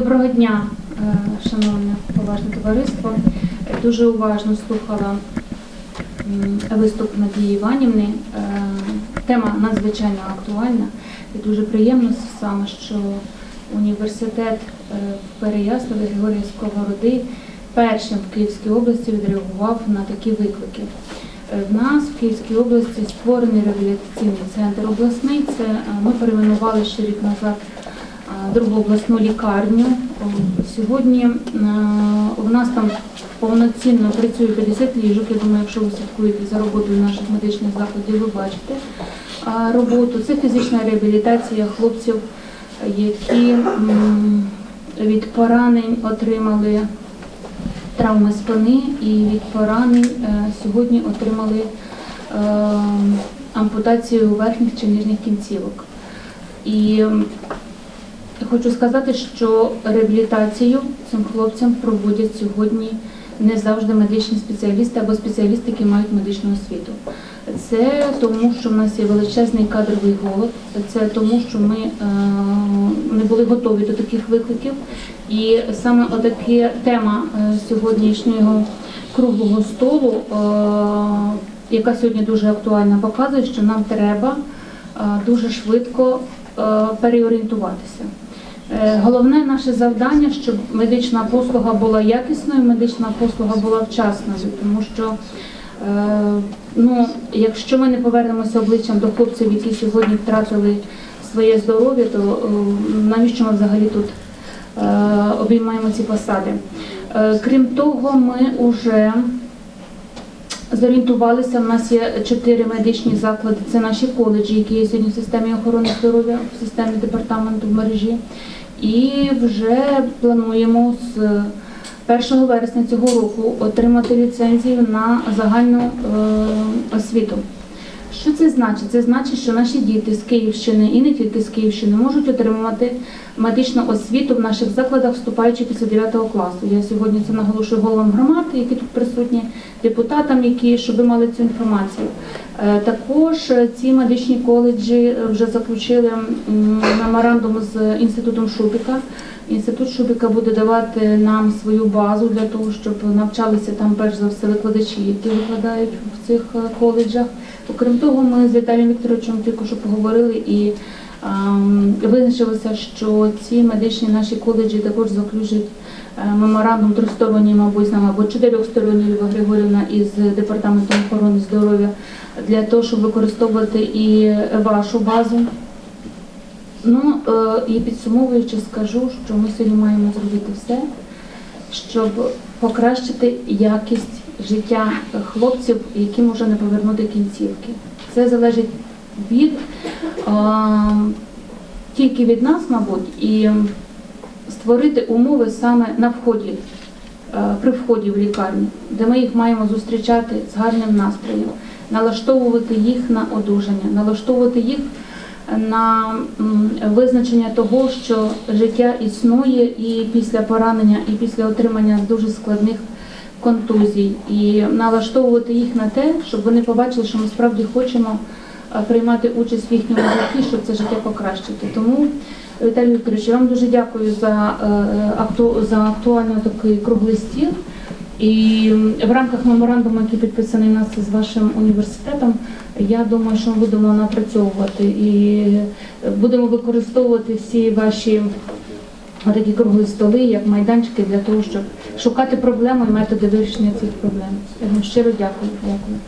Доброго дня, е, шановне поважне товариство. Дуже уважно слухала виступ Надії Іванівни. Е, Тема надзвичайно актуальна і дуже приємно саме, що університет е, Переяславі Григорія Сковороди першим в Київській області відреагував на такі виклики. В нас в Київській області створений реабілітаційний центр обласний. Це ми перейменували ще рік назад другу обласну лікарню. Сьогодні е, у нас там повноцінно працює 50 ліжок. Я думаю, якщо ви слідкуєте за роботою наших медичних закладів, ви бачите роботу. Це фізична реабілітація хлопців, які від поранень отримали травми спини і від поранень е, сьогодні отримали е, ампутацію верхніх чи нижніх кінцівок. І Хочу сказати, що реабілітацію цим хлопцям проводять сьогодні не завжди медичні спеціалісти або спеціалісти, які мають медичну освіту. Це тому, що в нас є величезний кадровий голод, це тому, що ми е, не були готові до таких викликів. І саме отаке тема е, сьогоднішнього круглого столу, е, яка сьогодні дуже актуальна, показує, що нам треба дуже швидко переорієнтуватися. Е, Головне наше завдання, щоб медична послуга була якісною, медична послуга була вчасною, тому що е, ну, якщо ми не повернемося обличчям до хлопців, які сьогодні втратили своє здоров'я, то е, навіщо ми взагалі тут обіймаємо ці посади? Крім того, ми вже зорієнтувалися. У нас є чотири медичні заклади. Це наші коледжі, які є сьогодні в системі охорони здоров'я, в системі департаменту в мережі. І вже плануємо з 1 вересня цього року отримати ліцензію на загальну е, освіту. Що це значить? Це значить, що наші діти з Київщини і не тільки з Київщини можуть отримувати медичну освіту в наших закладах, вступаючи після 9 класу. Я сьогодні це наголошую головам громад, які тут присутні, депутатам, які щоб ви мали цю інформацію. Е, Також е, ці медичні коледжі вже заключили меморандум з інститутом Шубіка. Інститут Шубіка буде давати нам свою базу для того, щоб навчалися там перш за все викладачі, які викладають в цих е, коледжах. Окрім того, ми з Віталієм Вікторовичем тільки що поговорили і ем, визначилося, що ці медичні наші коледжі також заключать е, меморандум тристоронній, мабуть, з нами або чотирьохсторонній Люба Григорівна із департаментом охорони здоров'я для того, щоб використовувати і вашу базу. Ну е, і підсумовуючи, скажу, що ми сьогодні маємо зробити все, щоб покращити якість життя хлопців, яким вже не повернути кінцівки. Це залежить від е, тільки від нас, мабуть, і створити умови саме на вході, е, при вході в лікарню, де ми їх маємо зустрічати з гарним настроєм, налаштовувати їх на одужання, налаштовувати їх на визначення того, що життя існує і після поранення, і після отримання дуже складних контузій, і налаштовувати їх на те, щоб вони побачили, що ми справді хочемо е, приймати участь в їхньому житті, щоб це життя покращити. Тому, Віталій Вікторович, я вам дуже дякую за, е, за актуальний такий круглий стіл. І в рамках меморандуму, який підписаний нас з вашим університетом, я думаю, що ми будемо напрацьовувати і будемо використовувати всі ваші такі круглі столи, як майданчики, для того, щоб шукати проблему і методи вирішення цих проблем. Щиро дякую. Дякую.